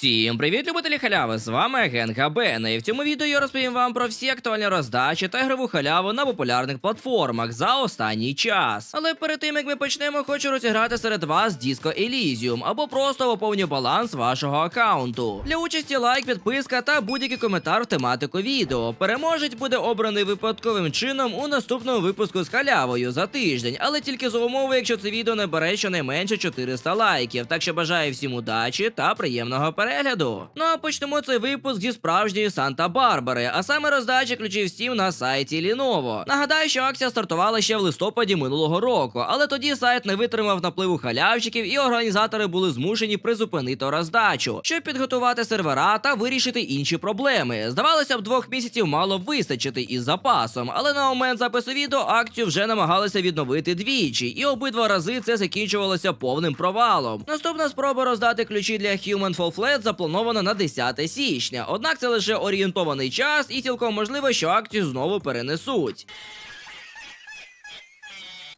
Всім привіт, любителі халяви! З вами Агент Габена, і в цьому відео я розповім вам про всі актуальні роздачі та ігрову халяву на популярних платформах за останній час. Але перед тим як ми почнемо, хочу розіграти серед вас Disco Elysium або просто поповню баланс вашого аккаунту. Для участі лайк, підписка та будь-який коментар в тематику відео. Переможець буде обраний випадковим чином у наступному випуску з халявою за тиждень, але тільки за умови, якщо це відео набере щонайменше 400 лайків. Так що бажаю всім удачі та приємного перегляду. Ну а почнемо цей випуск зі справжньої Санта-Барбари, а саме роздача ключів Steam на сайті Lenovo. Нагадаю, що акція стартувала ще в листопаді минулого року, але тоді сайт не витримав напливу халявчиків, і організатори були змушені призупинити роздачу, щоб підготувати сервера та вирішити інші проблеми. Здавалося б, двох місяців мало вистачити із запасом, але на момент запису відео акцію вже намагалися відновити двічі, і обидва рази це закінчувалося повним провалом. Наступна спроба роздати ключі для Human Fall Flat запланована на 10 січня. Однак це лише орієнтований час, і цілком можливо, що акцію знову перенесуть.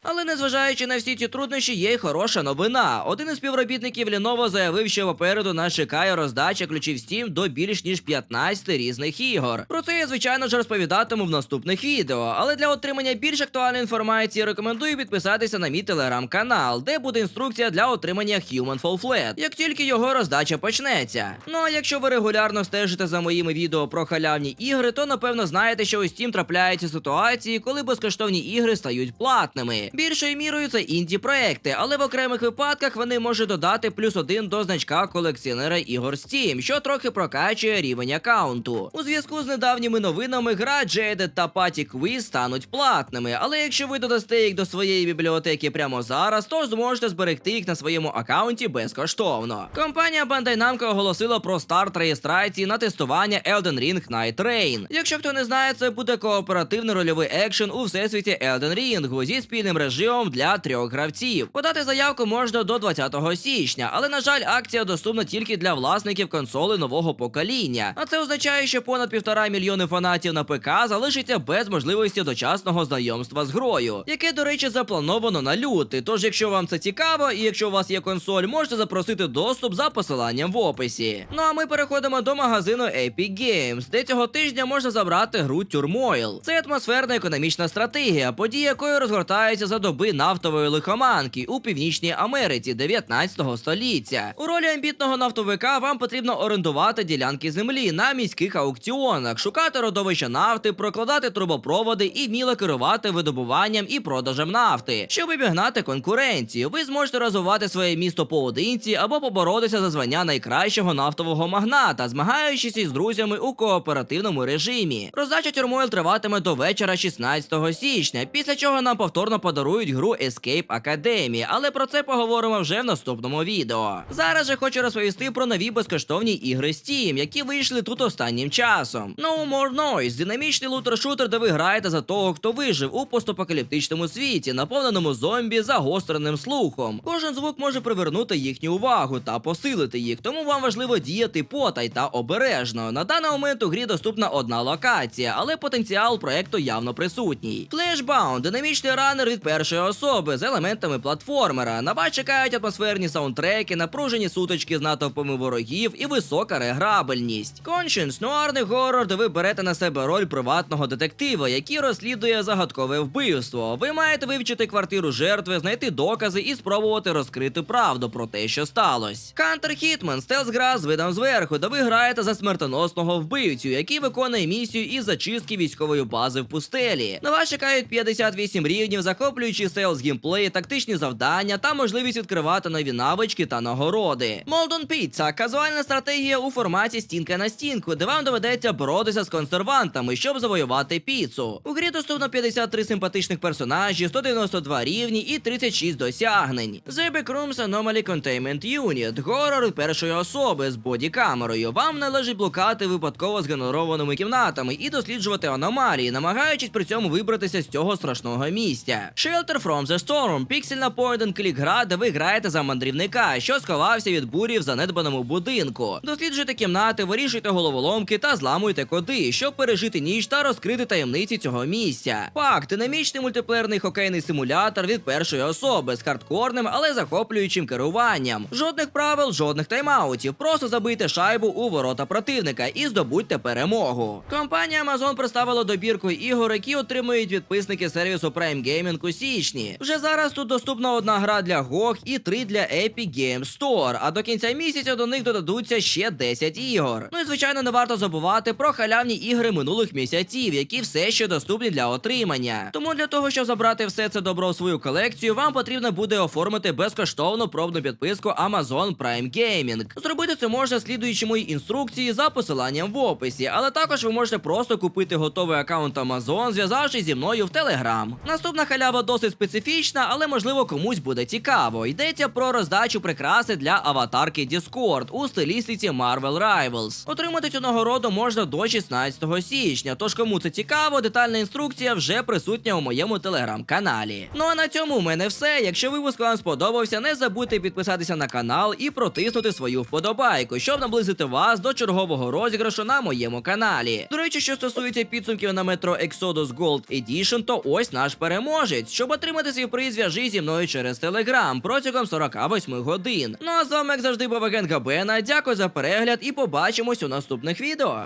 Але незважаючи на всі ці труднощі, є й хороша новина. Один із співробітників Lenovo заявив, що попереду нас чекає роздача ключів Steam до більш ніж 15 різних ігор. Про це я звичайно ж розповідатиму в наступних відео. Але для отримання більш актуальної інформації рекомендую підписатися на мій телеграм-канал, де буде інструкція для отримання Human Fall Flat, як тільки його роздача почнеться. Ну а якщо ви регулярно стежите за моїми відео про халявні ігри, то напевно знаєте, що у Steam трапляються ситуації, коли безкоштовні ігри стають платними. Більшою мірою це інді проекти, але в окремих випадках вони можуть додати плюс один до значка колекціонера ігор Steam, що трохи прокачує рівень аккаунту. У зв'язку з недавніми новинами гра Jaded та Party Quiz стануть платними, але якщо ви додасте їх до своєї бібліотеки прямо зараз, то зможете зберегти їх на своєму аккаунті безкоштовно. Компанія Bandai Namco оголосила про старт реєстрації на тестування Elden Ring Night Rain. Якщо хто не знає, це буде кооперативний рольовий екшен у всесвіті Elden Ring зі спільним режимом для трьох гравців. Подати заявку можна до 20 січня, але на жаль, акція доступна тільки для власників консоли нового покоління. А це означає, що понад півтора мільйони фанатів на ПК залишиться без можливості дочасного знайомства з грою, яке, до речі, заплановано на лютий. Тож, якщо вам це цікаво, і якщо у вас є консоль, можете запросити доступ за посиланням в описі. Ну а ми переходимо до магазину Epic Games, де цього тижня можна забрати гру Turmoil. Це атмосферна економічна стратегія, події якої розгортаються за доби нафтової лихоманки у північній Америці 19 століття. У ролі амбітного нафтовика вам потрібно орендувати ділянки землі на міських аукціонах, шукати родовища нафти, прокладати трубопроводи і вміло керувати видобуванням і продажем нафти. Щоб обігнати конкуренцію, ви зможете розвивати своє місто поодинці або поборотися за звання найкращого нафтового магната, змагаючись із друзями у кооперативному режимі. Роздача тюрмойл триватиме до вечора 16 січня, після чого нам повторно подарують гру Escape Academy, але про це поговоримо вже в наступному відео. Зараз же хочу розповісти про нові безкоштовні ігри Steam, які вийшли тут останнім часом. No More Noise – динамічний лутер-шутер, де ви граєте за того, хто вижив у постапокаліптичному світі, наповненому зомбі загостреним слухом. Кожен звук може привернути їхню увагу та посилити їх, тому вам важливо діяти потай та обережно. На даний момент у грі доступна одна локація, але потенціал проекту явно присутній. Flashbound – динамічний ранер від першої особи з елементами платформера. На чекають атмосферні саундтреки, напружені сутички з натовпами ворогів і висока реграбельність. Conscience – нуарний горор, де ви берете на себе роль приватного детектива, який розслідує загадкове вбивство. Ви маєте вивчити квартиру жертви, знайти докази і спробувати розкрити правду про те, що сталося. Counter Hitman – стелс-гра з видом зверху, де ви граєте за смертоносного вбивцю, який виконує місію із зачистки військової бази в пустелі. На вас чекають 58 рівнів, захоплюючи селс геймплей, тактичні завдання та можливість відкривати нові навички та нагороди. Molten Pizza – казуальна стратегія у форматі стінка на стінку, де вам доведеться боротися з консервантами, щоб завоювати піцу. У грі доступно 53 симпатичних персонажі, 192 рівні і 36 досягнень. The Backrooms Anomaly Containment Unit – горор першої особи з бодікамерою. Вам належить блукати випадково згенерованими кімнатами і досліджувати аномалії, намагаючись при цьому вибратися з цього страшного місця. Shelter from the Storm – піксельна point-and-click гра, де ви граєте за мандрівника, що сховався від бурі в занедбаному будинку. Досліджуйте кімнати, вирішуйте головоломки та зламуйте коди, щоб пережити ніч та розкрити таємниці цього місця. Пак динамічний мультиплеєрний хокейний симулятор від першої особи з хардкорним, але захоплюючим керуванням. Жодних правил, жодних тайм-аутів. Просто забийте шайбу у ворота противника і здобудьте перемогу. Компанія Amazon представила добірку ігор, які отримують підписники сервісу Prime Gaming у січні. Вже зараз тут доступна одна гра для GOG і три для Epic Games Store, а до кінця місяця до них додадуться ще 10 ігор. Ну і звичайно, не варто забувати про халявні ігри минулих місяців, які все ще доступні для отримання. Тому для того, щоб забрати все це добро в свою колекцію, вам потрібно буде оформити безкоштовну пробну підписку Amazon Prime Gaming. Зробити це можна слідуючи моїй інструкції за посиланням в описі, але також ви можете просто купити готовий аккаунт Amazon, зв'язавшись зі мною в Telegram. Наступна халява досить специфічна, але можливо комусь буде цікаво. Йдеться про роздачу прикраси для аватарки Discord у стилістиці Marvel Rivals. Отримати цю нагороду можна до 16 січня. Тож кому це цікаво, детальна інструкція вже присутня у моєму телеграм-каналі. Ну а на цьому у мене все. Якщо випуск вам сподобався, не забудьте підписатися на канал і протиснути свою вподобайку, щоб наблизити вас до чергового розіграшу на моєму каналі. До речі, що стосується підсумків на метро Exodus Gold Edition, то ось наш переможець. Щоб отримати свій приз, зв'яжи зі мною через телеграм протягом 48 годин. Ну а з вами, як завжди, Бабаген Габена. Дякую за перегляд і побачимось у наступних відео.